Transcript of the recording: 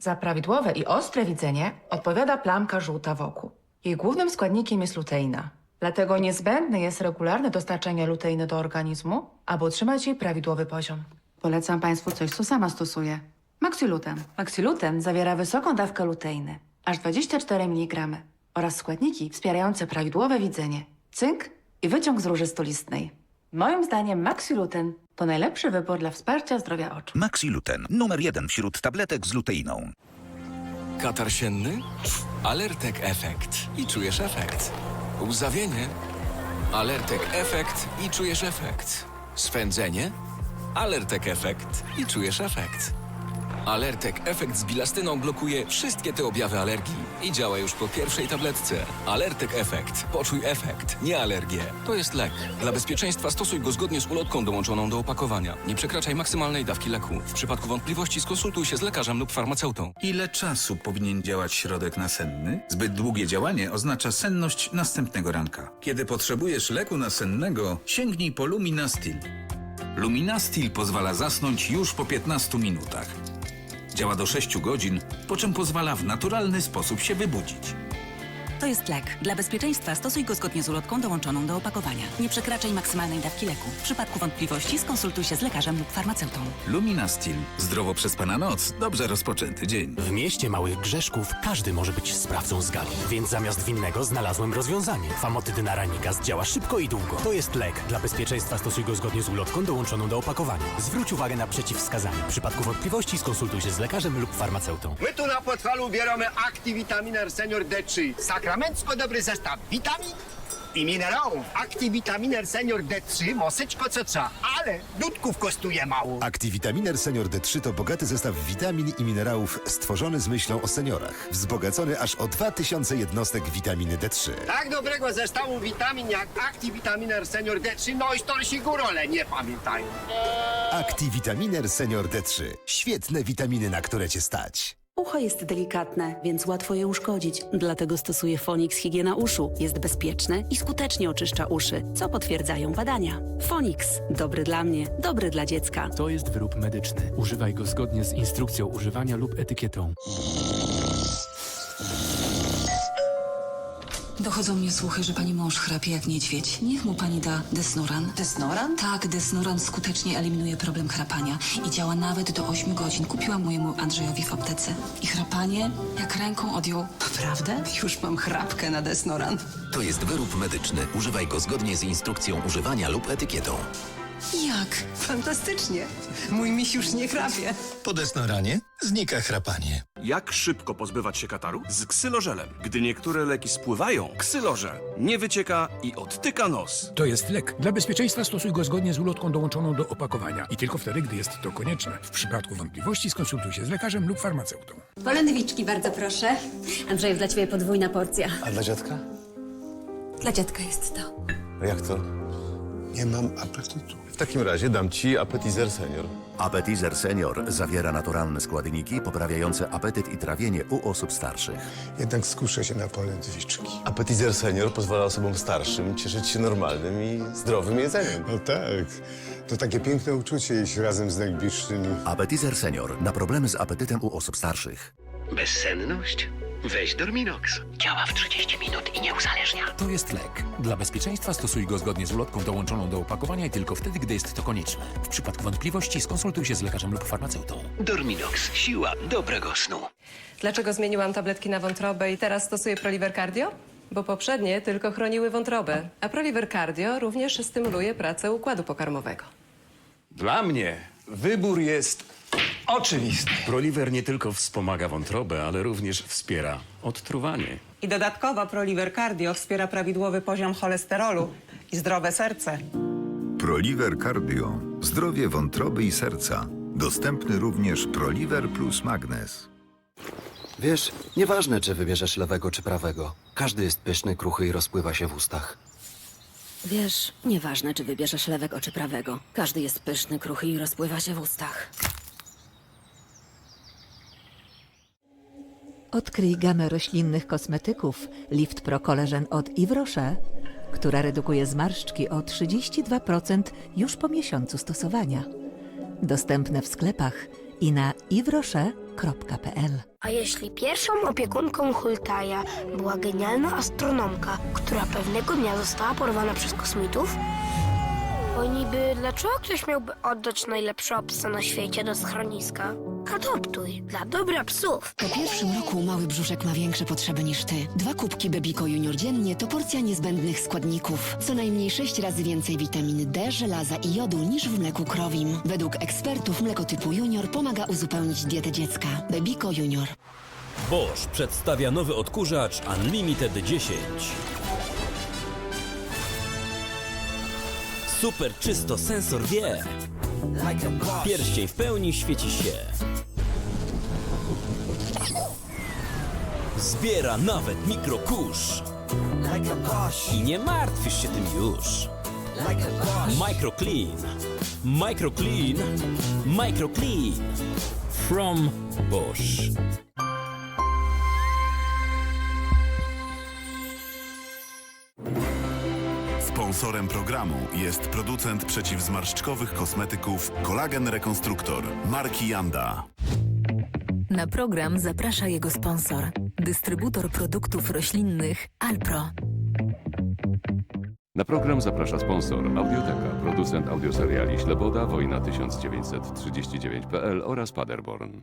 Za prawidłowe i ostre widzenie odpowiada plamka żółta wokół. Jej głównym składnikiem jest luteina. Dlatego niezbędne jest regularne dostarczanie luteiny do organizmu, aby utrzymać jej prawidłowy poziom. Polecam Państwu coś, co sama stosuję. Maxiluten. Maxiluten zawiera wysoką dawkę luteiny, aż 24 mg, oraz składniki wspierające prawidłowe widzenie, cynk i wyciąg z róży stolistnej. Moim zdaniem Maxiluten to najlepszy wybór dla wsparcia zdrowia oczu. Maxiluten, numer jeden wśród tabletek z luteiną. Katar sienny? Alertek efekt i czujesz efekt. Łzawienie? Alertek efekt i czujesz efekt. Swędzenie? Alertek efekt i czujesz efekt. Alertek efekt z bilastyną blokuje wszystkie te objawy alergii i działa już po pierwszej tabletce. Alertek efekt. Poczuj efekt, nie alergię. To jest lek. Dla bezpieczeństwa stosuj go zgodnie z ulotką dołączoną do opakowania. Nie przekraczaj maksymalnej dawki leku. W przypadku wątpliwości skonsultuj się z lekarzem lub farmaceutą. Ile czasu powinien działać środek nasenny? Zbyt długie działanie oznacza senność następnego ranka. Kiedy potrzebujesz leku nasennego, sięgnij po Luminastil. Luminastil pozwala zasnąć już po 15 minutach. Działa do 6 godzin, po czym pozwala w naturalny sposób się wybudzić. To jest lek. Dla bezpieczeństwa stosuj go zgodnie z ulotką dołączoną do opakowania. Nie przekraczaj maksymalnej dawki leku. W przypadku wątpliwości skonsultuj się z lekarzem lub farmaceutą. Luminastil. Zdrowo przespana noc, dobrze rozpoczęty dzień. W mieście małych grzeszków każdy może być sprawcą z gali, więc zamiast winnego znalazłem rozwiązanie. Famotyd na gaz działa szybko i długo. To jest lek. Dla bezpieczeństwa stosuj go zgodnie z ulotką dołączoną do opakowania. Zwróć uwagę na przeciwwskazania. W przypadku wątpliwości skonsultuj się z lekarzem lub farmaceutą. My tu na Podhalu bierzemy Activitaminer Senior D3. Sakramencko dobry zestaw witamin i minerałów. Activitaminer Senior D3, moseczko co trzeba, ale dudków kosztuje mało. Activitaminer Senior D3 to bogaty zestaw witamin i minerałów stworzony z myślą o seniorach. Wzbogacony aż o 2000 jednostek witaminy D3. Tak dobrego zestawu witamin jak Activitaminer Senior D3, no i storsi górole nie pamiętają. Activitaminer Senior D3. Świetne witaminy, na które cię stać. Ucho jest delikatne, więc łatwo je uszkodzić. Dlatego stosuję Fonix Higiena Uszu. Jest bezpieczne i skutecznie oczyszcza uszy, co potwierdzają badania. Fonix. Dobry dla mnie, dobry dla dziecka. To jest wyrób medyczny. Używaj go zgodnie z instrukcją używania lub etykietą. Dochodzą mnie słuchy, że pani mąż chrapie jak niedźwiedź. Niech mu pani da Desnoran. Desnoran? Tak, Desnoran skutecznie eliminuje problem chrapania i działa nawet do 8 godzin. Kupiłam mojemu Andrzejowi w aptece. I chrapanie jak ręką odjął. Naprawdę? Już mam chrapkę na Desnoran. To jest wyrób medyczny. Używaj go zgodnie z instrukcją używania lub etykietą. Jak? Fantastycznie. Mój miś już nie chrapie. Po desnoranie znika chrapanie. Jak szybko pozbywać się kataru? Z ksylożelem. Gdy niektóre leki spływają, ksylożel nie wycieka i odtyka nos. To jest lek. Dla bezpieczeństwa stosuj go zgodnie z ulotką dołączoną do opakowania i tylko wtedy, gdy jest to konieczne. W przypadku wątpliwości skonsultuj się z lekarzem lub farmaceutą. Polędwiczki bardzo proszę. Andrzej, dla ciebie podwójna porcja. A dla dziadka? Dla dziadka jest to. A jak to? Nie mam apetytu. W takim razie dam ci appetizer senior. Appetizer Senior zawiera naturalne składniki poprawiające apetyt i trawienie u osób starszych. Jednak skuszę się na polędwiczki. Appetizer senior pozwala osobom starszym cieszyć się normalnym i zdrowym jedzeniem. No tak. To takie piękne uczucie jeść razem z najbliższymi. Appetizer Senior na problemy z apetytem u osób starszych. Bezsenność? Weź Dorminox. Działa w 30 minut i nie uzależnia. To jest lek. Dla bezpieczeństwa stosuj go zgodnie z ulotką dołączoną do opakowania i tylko wtedy, gdy jest to konieczne. W przypadku wątpliwości skonsultuj się z lekarzem lub farmaceutą. Dorminox. Siła dobrego snu. Dlaczego zmieniłam tabletki na wątrobę i teraz stosuję Proliver Cardio? Bo poprzednie tylko chroniły wątrobę, a Proliver Cardio również stymuluje pracę układu pokarmowego. Dla mnie wybór jest oczywisty. Proliver nie tylko wspomaga wątrobę, ale również wspiera odtruwanie. I dodatkowo Proliver Cardio wspiera prawidłowy poziom cholesterolu i zdrowe serce. Proliver Cardio. Zdrowie wątroby i serca. Dostępny również Proliver plus Magnes. Wiesz, nieważne czy wybierzesz lewego czy prawego. Każdy jest pyszny, kruchy i rozpływa się w ustach. Wiesz, nieważne czy wybierzesz lewego czy prawego. Każdy jest pyszny, kruchy i rozpływa się w ustach. Odkryj gamę roślinnych kosmetyków Lift Pro Collagen od Yves Rocher, która redukuje zmarszczki o 32% już po miesiącu stosowania. Dostępne w sklepach i na ivroche.pl. A jeśli pierwszą opiekunką Hultaja była genialna astronomka, która pewnego dnia została porwana przez kosmitów? Bo niby dlaczego ktoś miałby oddać najlepszego psa na świecie do schroniska? Adoptuj dla dobra psów. Po pierwszym roku mały brzuszek ma większe potrzeby niż ty. Dwa kubki Bebiko Junior dziennie to porcja niezbędnych składników. Co najmniej sześć razy więcej witaminy D, żelaza i jodu niż w mleku krowim. Według ekspertów mleko typu Junior pomaga uzupełnić dietę dziecka. Bebiko Junior. Bosch przedstawia nowy odkurzacz Unlimited 10. Super czysto sensor wie. Pierścień w pełni świeci się. Zbiera nawet mikrokurz. I nie martwisz się tym już. Microclean. Microclean. Microclean. From Bosch. Sponsorem programu jest producent przeciwzmarszczkowych kosmetyków Kolagen Rekonstruktor marki Janda. Na program zaprasza jego sponsor, dystrybutor produktów roślinnych Alpro. Na program zaprasza sponsor Audioteka, producent audioseriali Śleboda, Wojna 1939.pl oraz Paderborn.